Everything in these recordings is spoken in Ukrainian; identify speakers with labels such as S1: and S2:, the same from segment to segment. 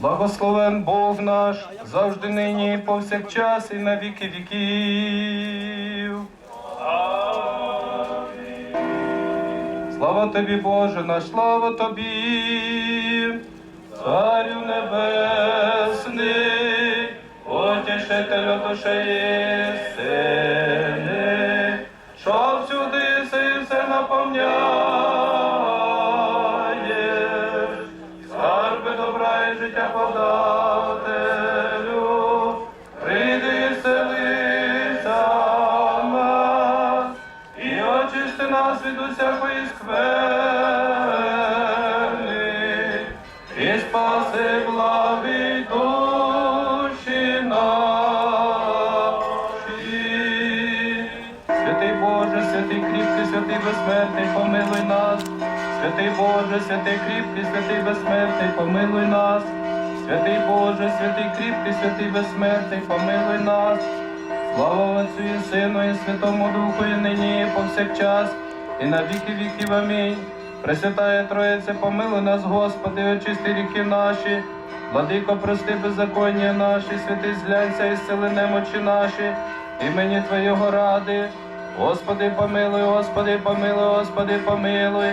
S1: Благословен Бог наш, завжди нині, повсякчас, і на віки віків. Слава тобі, Боже, наш слава тобі, Царю Небесний, потішителю душеї життя подателю, прийди і селися в нас, і очисти нас від усякої скверни, і спаси благі душі наші. Святий Боже, святий кріпкий, святий безсмертний, помилуй нас. Святий Боже, святий кріпкий, святий безсмертний, помилуй нас. Святий Боже, святий кріпкий, святий безсмертний, помилуй нас. Слава Отцю і Сину, і Святому Духу, і нині, і повсякчас, і на віки віків. Амінь. Пресвятая Троїця, помилуй нас, Господи, очисти ріки наші, владико, прости беззаконня наші, святий зглянься і сили немочі наші, імені Твоєго ради. Господи, помилуй, Господи, помилуй, Господи, помилуй.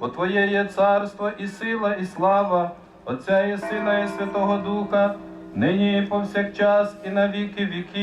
S1: бо Твоє є царство і сила, і слава, Отця і Сина, і Святого Духа, нині і повсякчас, і на віки віків.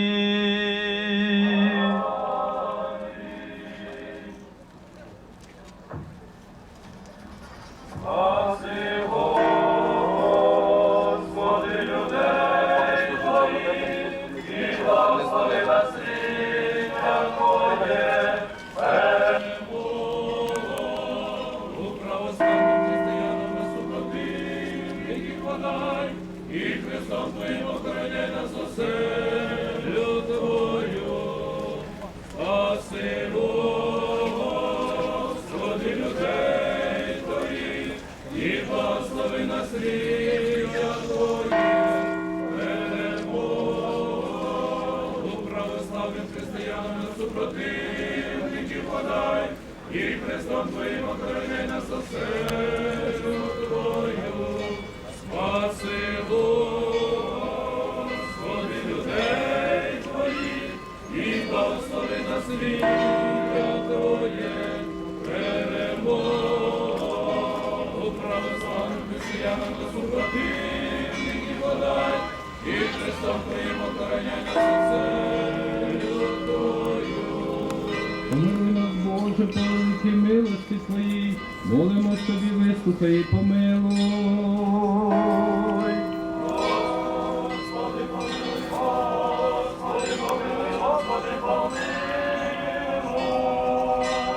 S2: Православним християнам супротивників подай, і Христом Твоїм охороняй нас оселю Твою. Спаси, Господи, людей Твоїх, і благослови нас віра Твоє, перемогу православним християнам супротивників подай, і Христом Твоїм охороняй нас
S1: великій милості Твоїй, молимо тобі, вислухай і помилуй.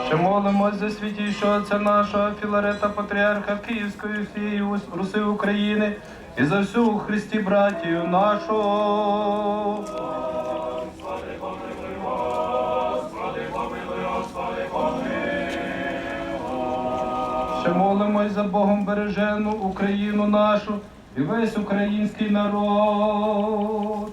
S1: Ще молимось за святійшого отця нашого Філарета Патріарха Київської всієї Ус- Руси України і за всю Христі братію нашу. Молимось за Богом бережену Україну нашу і весь український народ.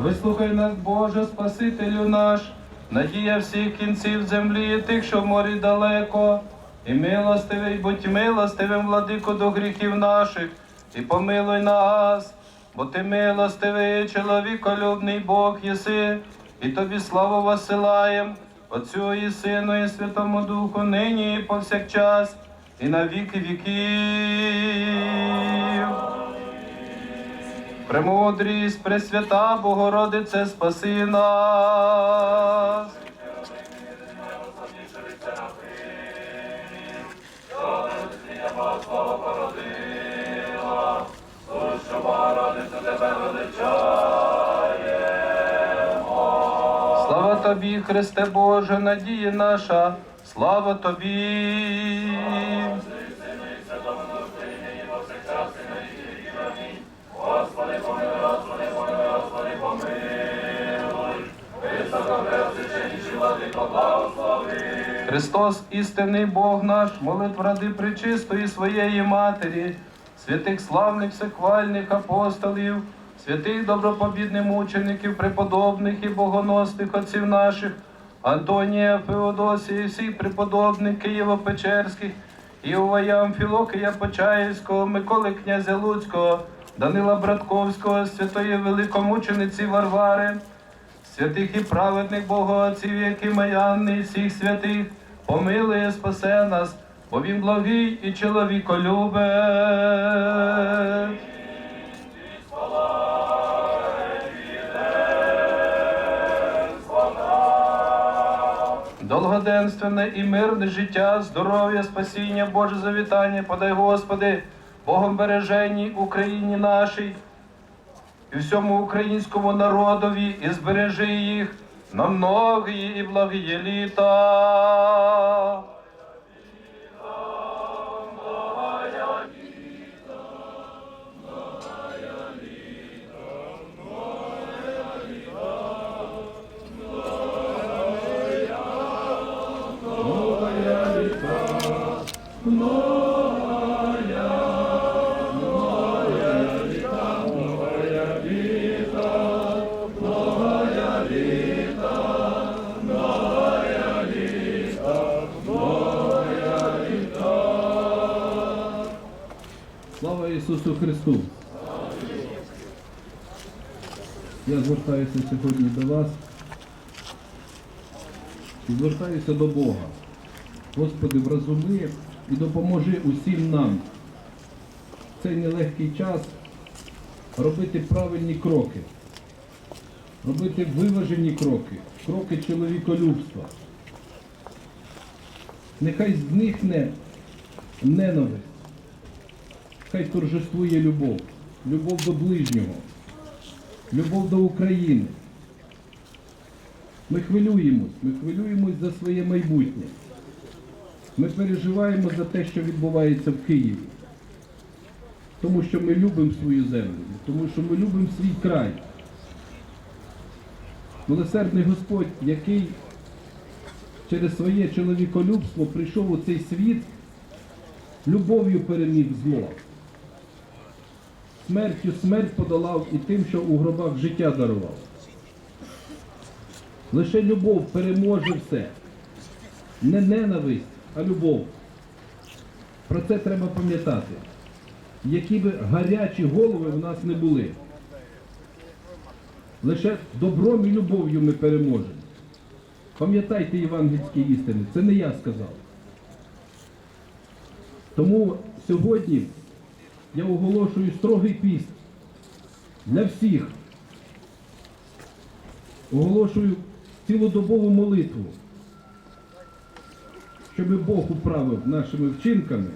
S1: Вислухай нас, Боже, Спасителю наш, надія всіх кінців землі, і тих, що в морі далеко, і милостивий, будь милостивим, владико, до гріхів наших, і помилуй нас, бо ти милостивий, чоловіколюбний Бог єси, і тобі славу посилаєм, Отцю і Сину, і Святому Духу, нині і повсякчас, і на віки віків. Премудрість, Пресвята Богородице, спаси нас. Тобі,
S3: Христе Боже, надія наша, слава Тобі. Христос, істинний Бог наш, молитв ради пречистої своєї Матері, святих славних всехвальних апостолів, святих добропобідних мучеників, преподобних і богоносних отців наших, Антонія, Феодосія, і всіх преподобних Києво-Печерських, Іова Амфілокія Почаївського, Миколи князя Луцького, Данила Братковського, святої великомучениці Варвари, святих і праведних богоотців, які Маянни, і всіх святих, помилує, спасе нас, бо він благий і чоловіколюбе. Долгоденственне і мирне життя, здоров'я, спасіння, Боже завітання, подай, Господи, Богом береженій Україні нашій і всьому українському народові, і збережи їх на многії і благі літа.
S1: Слава Ісусу Христу! Я звертаюся сьогодні до вас і звертаюся до Бога. Господи, вразуми і допоможи усім нам в цей нелегкий час робити правильні кроки, робити виважені кроки, кроки чоловіколюбства. Нехай зникне ненависть. Хай торжествує любов, любов до ближнього, любов до України. Ми хвилюємось, ми хвилюємось за своє майбутнє. Ми переживаємо за те, що відбувається в Києві. Тому що ми любимо свою землю, тому що ми любимо свій край. Милосердний Господь, який через своє чоловіколюбство прийшов у цей світ, любов'ю переміг зло смертю смерть подолав і тим, що у гробах життя дарував. Лише любов переможе все. Не ненависть, а любов. Про це треба пам'ятати. Які би гарячі голови в нас не були. Лише добром і любов'ю ми переможемо. Пам'ятайте євангельські істини, це не я сказав. Тому сьогодні я оголошую строгий піст для всіх. Оголошую цілодобову молитву, щоб Бог управив нашими вчинками,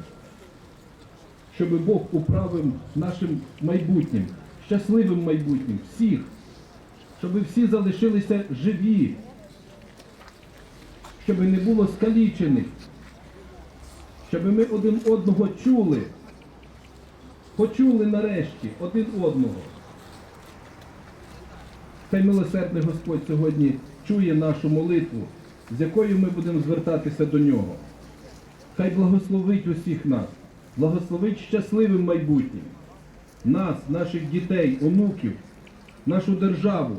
S1: щоб Бог управив нашим майбутнім, щасливим майбутнім всіх, щоб всі залишилися живі, щоб не було скалічених, щоб ми один одного чули. Почули нарешті один одного. Хай милосердний Господь сьогодні чує нашу молитву, з якою ми будемо звертатися до нього. Хай благословить усіх нас, благословить щасливим майбутнім, нас, наших дітей, онуків, нашу державу.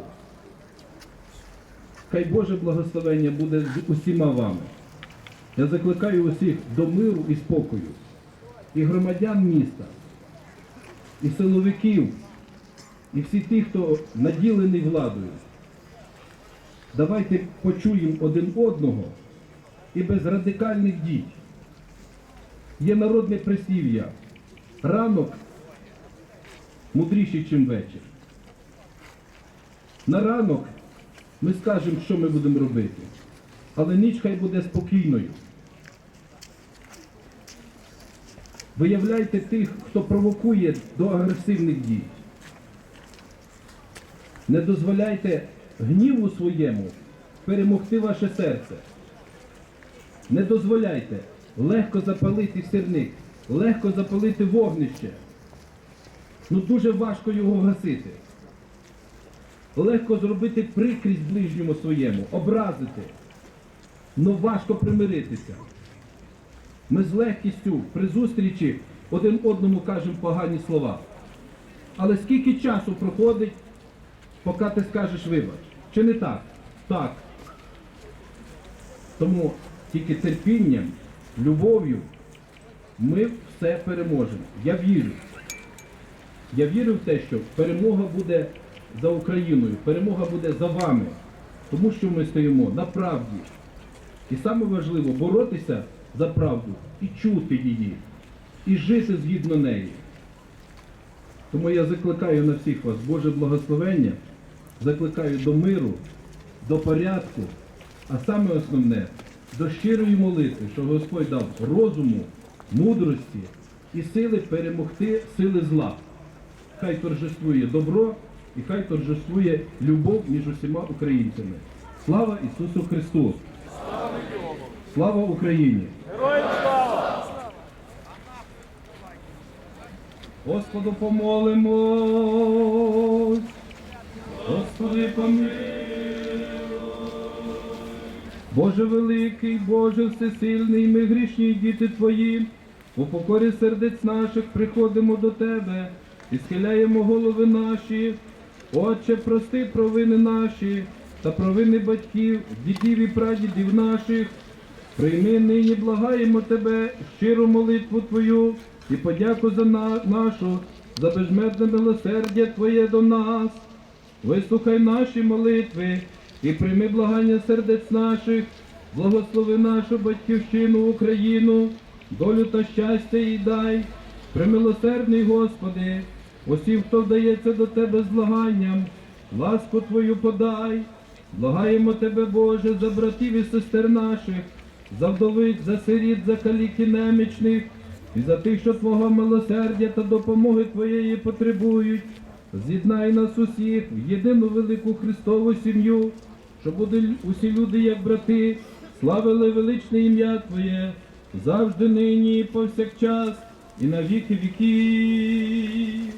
S1: Хай Боже благословення буде з усіма вами. Я закликаю усіх до миру і спокою, і громадян міста і силовиків, і всі ті, хто наділений владою. Давайте почуємо один одного і без радикальних дій. Є народне прислів'я. Ранок мудріший, ніж вечір. На ранок ми скажемо, що ми будемо робити, але ніч хай буде спокійною. Виявляйте тих, хто провокує до агресивних дій. Не дозволяйте гніву своєму перемогти ваше серце. Не дозволяйте легко запалити сірник, легко запалити вогнище. Ну дуже важко його гасити. Легко зробити прикрість ближньому своєму, образити. Ну важко примиритися. Ми з легкістю при зустрічі один одному кажемо погані слова. Але скільки часу проходить, поки ти скажеш вибач? Чи не так? Так. Тому тільки терпінням, любов'ю ми все переможемо. Я вірю. Я вірю в те, що перемога буде за Україною, перемога буде за вами, тому що ми стоїмо на правді. І саме важливо боротися за правду і чути її, і жити згідно неї. Тому я закликаю на всіх вас Боже благословення, закликаю до миру, до порядку, а саме основне до щирої молитви, що Господь дав розуму, мудрості і сили перемогти сили зла. Хай торжествує добро і хай торжествує любов між усіма українцями. Слава Ісусу Христу! Слава Україні! Господу помолимось! Господи помилуй! Боже великий, Боже всесильний, ми грішні діти Твої, у покорі сердець наших приходимо до Тебе і схиляємо голови наші. Отче, прости провини наші та провини батьків, дідів і прадідів наших. Прийми нині, благаємо Тебе, щиру молитву Твою і подяку за на- нашу, за безмежне милосердя Твоє до нас. Вислухай наші молитви і прийми благання сердець наших, благослови нашу батьківщину Україну, долю та щастя їй дай, примилосердний Господи, усім, хто вдається до Тебе з благанням, ласку Твою подай, благаємо Тебе, Боже, за братів і сестер наших, за вдовиць, за сиріт, за калік і немічних, і за тих, що Твого милосердя та допомоги Твоєї потребують. З'єднай нас усіх в єдину велику Христову сім'ю, щоб усі люди, як брати, славили величне ім'я Твоє, завжди нині, і повсякчас, і на віки віків.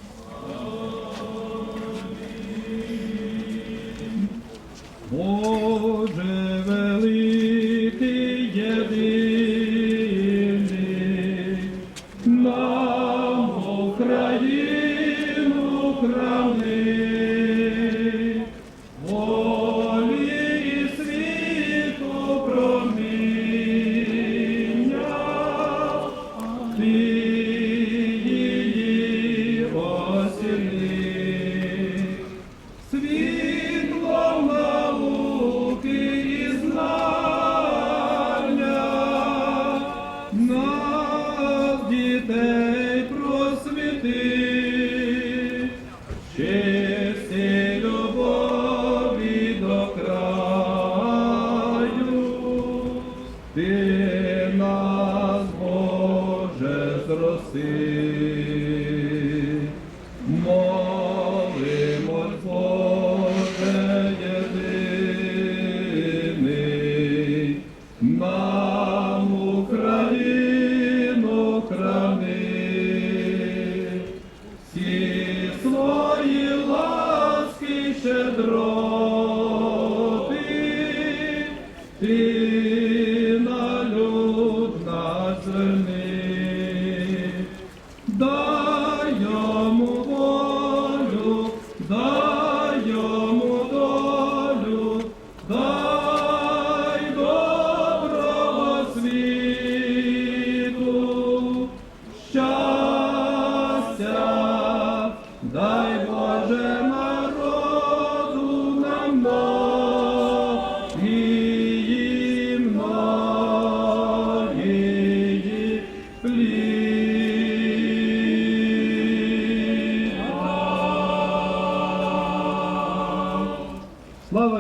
S1: Боже,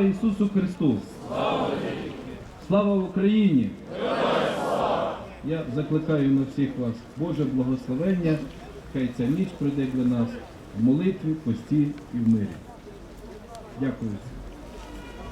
S1: Ісусу Христу! Слава Україні! Я закликаю на всіх вас Боже благословення, хай ця ніч прийде для нас в молитві, пості і в мирі. Дякую.